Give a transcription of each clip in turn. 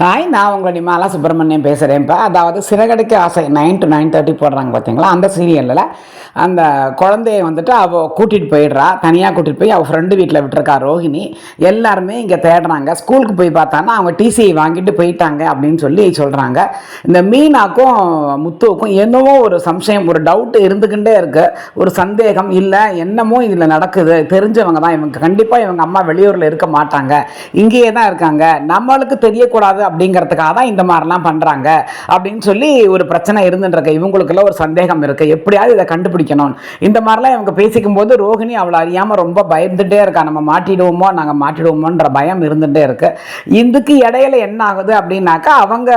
Hi நான் உங்களை நிமாலா சுப்பிரமணியம் பேசுகிறேன்ப்பா அதாவது சிறகடிக்க ஆசை நைன் டு நைன் தேர்ட்டி போடுறாங்க பார்த்தீங்களா அந்த சீரியலில் அந்த குழந்தைய வந்துட்டு அவள் கூட்டிகிட்டு போயிடுறா. தனியாக கூட்டிகிட்டு போய் அவள் ஃப்ரெண்டு வீட்டில் விட்டுருக்கா ரோஹிணி. எல்லாருமே இங்கே தேடுறாங்க. ஸ்கூலுக்கு போய் பார்த்தான்னா அவங்க டிசியை வாங்கிட்டு போயிட்டாங்க அப்படின்னு சொல்லி சொல்கிறாங்க இந்த மீனாக்கும் முத்துவுக்கும் என்னவோ ஒரு சம்சயம் ஒரு டவுட்டு இருந்துக்கிட்டே இருக்குது ஒரு சந்தேகம் இல்லை என்னமோ இதில் நடக்குது. தெரிஞ்சவங்க தான் இவங்க. கண்டிப்பாக இவங்க அம்மா வெளியூரில் இருக்க மாட்டாங்க. இங்கேயே தான் இருக்காங்க. நம்மளுக்கு தெரியக்கூடாது அப்படிங்கிறதுக்காக தான் இந்த மாதிரிலாம் பண்ணுறாங்க அப்படின்னு சொல்லி ஒரு பிரச்சனை இருந்துருக்கு இவங்களுக்குள்ள ஒரு சந்தேகம் இருக்குது எப்படியாவது இதை கண்டுபிடிக்கணும். இந்த மாதிரிலாம் இவங்க பேசிக்கும் போது ரோஹிணி அவளை அறியாமல் ரொம்ப பயந்துகிட்டே இருக்கா. நம்ம மாட்டிடுவோமோ நாங்கள் மாட்டிடுவோமோன்ற பயம் இருந்துகிட்டே இருக்கு. இதுக்கு இடையில என்ன ஆகுது அப்படின்னாக்கா அவங்க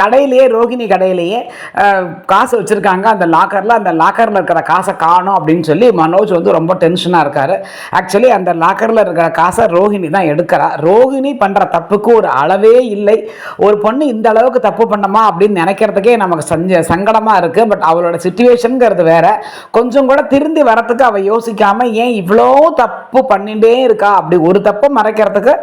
கடையிலேயே ரோஹிணி கடையிலேயே காசு வச்சுருக்காங்க. அந்த லாக்கரில் அந்த லாக்கரில் இருக்கிற காசை காணும் அப்படின்னு சொல்லி மனோஜ் வந்து ரொம்ப டென்ஷனாக இருக்காரு. ஆக்சுவலி அந்த லாக்கரில் இருக்கிற காசை ரோஹிணி தான் எடுக்கிறா. ரோஹிணி பண்ணுற தப்புக்கு ஒரு அளவே இல்லை. ஒரு பொண்ணு இந்த அளவுக்கு தப்பு பண்ணமா அப்படின்னு நினைக்கிறதுக்கே நமக்கு சஞ்ச சங்கடமாக இருக்குது பட் அவளோட சுச்சுவேஷனுங்கிறது வேற. கொஞ்சம் கூட திருந்தி வரத்துக்கு அவள் யோசிக்காம ஏன் இவ்வளோ தப்பு பண்ணிகிட்டே இருக்கா? அப்படி ஒரு தப்பை மறைக்கிறதுக்கு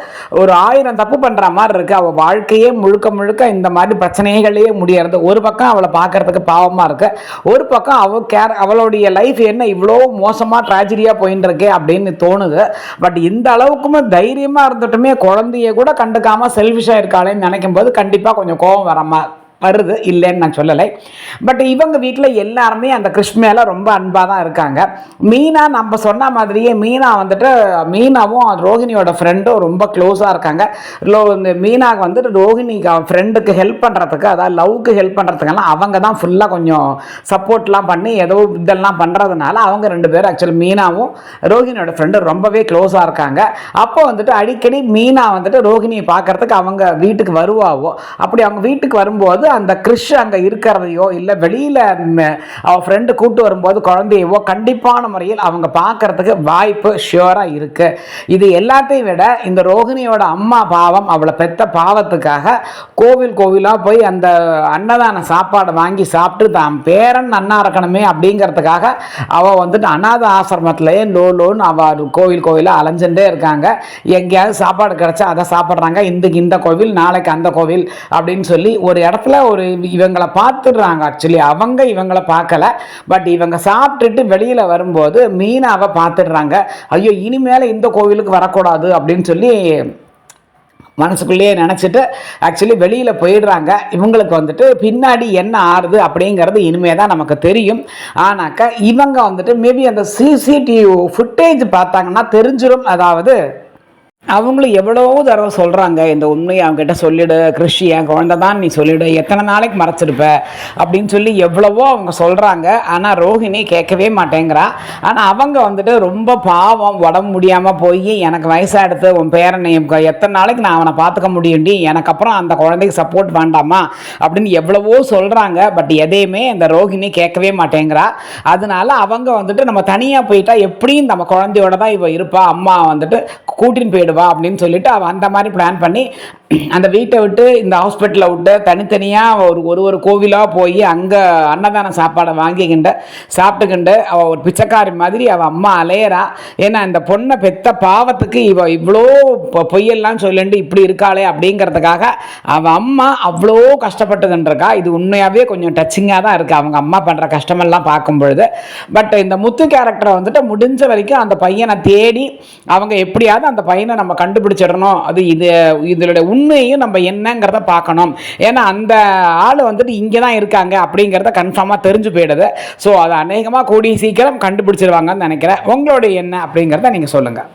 ஒரு ஆயிரம் தப்பு பண்ணுற மாதிரி இருக்கு. அவள் வாழ்க்கையே முழுக்க முழுக்க இந்த மாதிரி பிரச்சனைகளையே முடியறது. ஒரு பக்கம் அவளை பார்க்கறதுக்கு பாவமாக இருக்கு. ஒரு பக்கம் அவள் கேர் அவளுடைய லைஃப் என்ன இவ்வளோ மோசமாக ட்ராஜடியாக போயின்னு இருக்கே அப்படின்னு தோணுது. பட் இந்த அளவுக்குமே தைரியமாக இருந்துட்டுமே குழந்தைய கூட கண்டுக்காம செல்ஃபிஷாக இருக்காளேன்னு நினைக்கும் போது கண்டிப்பாக கொஞ்சம் கோபம் வரமா வருது இல்லைன்னு நான் சொல்லலை. பட் இவங்க வீட்டில் எல்லாருமே அந்த கிருஷ் ரொம்ப அன்பாக தான் இருக்காங்க. மீனா நம்ம சொன்ன மாதிரியே மீனா வந்துட்டு மீனாவும் ரோஹிணியோட ஃப்ரெண்டும் ரொம்ப க்ளோஸாக இருக்காங்க. லோ இந்த மீனாக்கு வந்துட்டு ரோஹிணிக்கு ஃப்ரெண்டுக்கு ஹெல்ப் பண்ணுறதுக்கு அதாவது லவ்க்கு ஹெல்ப் பண்ணுறதுக்கெல்லாம் அவங்க தான் ஃபுல்லாக கொஞ்சம் சப்போர்ட்லாம் பண்ணி ஏதோ இதெல்லாம் பண்ணுறதுனால அவங்க ரெண்டு பேரும் ஆக்சுவலி மீனாவும் ரோஹிணியோட ஃப்ரெண்டு ரொம்பவே க்ளோஸாக இருக்காங்க. அப்போ வந்துட்டு அடிக்கடி மீனா வந்துட்டு ரோஹிணியை பார்க்கறதுக்கு அவங்க வீட்டுக்கு வருவாவோ அப்படி அவங்க வீட்டுக்கு வரும்போது அந்த கிறிஷ் அங்கே இருக்கிறதையோ இல்லை வெளியில் அவள் ஃப்ரெண்டு கூட்டு வரும்போது குழந்தையவோ கண்டிப்பான முறையில் அவங்க பார்க்கறதுக்கு வாய்ப்பு ஷியோராக இருக்குது இது எல்லாத்தையும் விட இந்த ரோஹிணியோட அம்மா பாவம் அவளை பெத்த பாவத்துக்காக கோவில் கோவிலாக போய் அந்த அன்னதான சாப்பாடு வாங்கி சாப்பிட்டு தான் பேரன் நன்னா இருக்கணுமே அப்படிங்கிறதுக்காக அவள் வந்துட்டு அனாத ஆசிரமத்திலேயே லோ லோன்னு அவள் கோவில் கோவிலாக அலைஞ்சுட்டே இருக்காங்க. எங்கேயாவது சாப்பாடு கிடச்சா அதை சாப்பிட்றாங்க. இந்துக்கு இந்த கோவில் நாளைக்கு அந்த கோவில் அப்படின்னு சொல்லி ஒரு இடத்துல ஒரு இவங்களை பார்த்துடுறாங்க. ஆக்சுவலி அவங்க இவங்களை பார்க்கல. பட் இவங்க சாப்பிட்டுட்டு வெளியில் வரும்போது மீனாவை பார்த்துடுறாங்க. ஐயோ இனிமேல் இந்த கோவிலுக்கு வரக்கூடாது அப்படின்னு சொல்லி மனசுக்குள்ளேயே நினச்சிட்டு ஆக்சுவலி வெளியில் போயிடுறாங்க. இவங்களுக்கு வந்துட்டு பின்னாடி என்ன ஆறுது அப்படிங்கிறது இனிமே தான் நமக்கு தெரியும். ஆனாக்கா இவங்க வந்துட்டு மேபி அந்த சிசிடிவி ஃபுட்டேஜ் பார்த்தாங்கன்னா தெரிஞ்சிடும் அதாவது அவங்களும் எவ்வளவோ தடவை சொல்கிறாங்க இந்த உண்மையை அவங்ககிட்ட சொல்லிடு கிருஷி என் குழந்தை தான் நீ சொல்லிடு எத்தனை நாளைக்கு மறைச்சிருப்ப? அப்படின்னு சொல்லி எவ்வளவோ அவங்க சொல்கிறாங்க ஆனால் ரோஹிணி கேட்கவே மாட்டேங்கிறா. ஆனால் அவங்க வந்துட்டு ரொம்ப பாவம் உடம்பு முடியாமல் போய் எனக்கு வயசாகிடுத்து உன் பேரனை எத்தனை நாளைக்கு நான் அவனை பார்த்துக்க முடியும்டி? எனக்கு அப்புறம் அந்த குழந்தைக்கு சப்போர்ட் வேண்டாமா? அப்படின்னு எவ்வளவோ சொல்கிறாங்க பட் எதையுமே இந்த ரோஹிணி கேட்கவே மாட்டேங்கிறா. அதனால அவங்க வந்துட்டு நம்ம தனியாக போயிட்டா எப்படியும் நம்ம குழந்தையோட தான் இவ இருப்பா. அம்மா வந்துட்டு கூட்டின்னு போயிடுவா அப்படின்னு சொல்லிட்டு அவள் அந்த மாதிரி பிளான் பண்ணி அந்த வீட்டை விட்டு இந்த ஹாஸ்பிட்டலை விட்டு தனித்தனியாக ஒரு ஒரு ஒரு கோவிலாக போய் அங்கே அன்னதான சாப்பாடை வாங்கிக்கிண்டு சாப்பிட்டுக்கிண்டு அவள் ஒரு பிச்சைக்காரி மாதிரி அவள் அம்மா அலையறா. ஏன்னா இந்த பொண்ணை பெத்த பாவத்துக்கு இவ இவ்வளோ பொ- பொய்யெல்லாம் சொல்லிட்டு இப்படி இருக்காளே அப்படிங்கிறதுக்காக அவள் அம்மா அவ்வளோ கஷ்டப்பட்டுக்கின்றிருக்கா. இது உண்மையாகவே கொஞ்சம் டச்சிங்காக தான் இருக்குது அவங்க அம்மா பண்ணுற கஷ்டமெல்லாம் பார்க்கும் பொழுது. பட் இந்த முத்து கேரக்டரை வந்துட்டு முடிஞ்ச வரைக்கும் அந்த பையனை தேடி அவங்க எப்படியாவது எப்படியாவது அந்த பையனை நம்ம கண்டுபிடிச்சிடணும். அது இது இதனுடைய உண்மையும் நம்ம என்னங்கிறத பார்க்கணும். ஏன்னா அந்த ஆள் வந்துட்டு இங்கே தான் இருக்காங்க அப்படிங்கிறத கன்ஃபார்மாக தெரிஞ்சு போயிடுது. ஸோ அது அநேகமாக கூடிய சீக்கிரம் கண்டுபிடிச்சிருவாங்கன்னு நினைக்கிறேன். உங்களுடைய என்ன அப்படிங்கிறத நீங்கள் சொல்லுங்கள்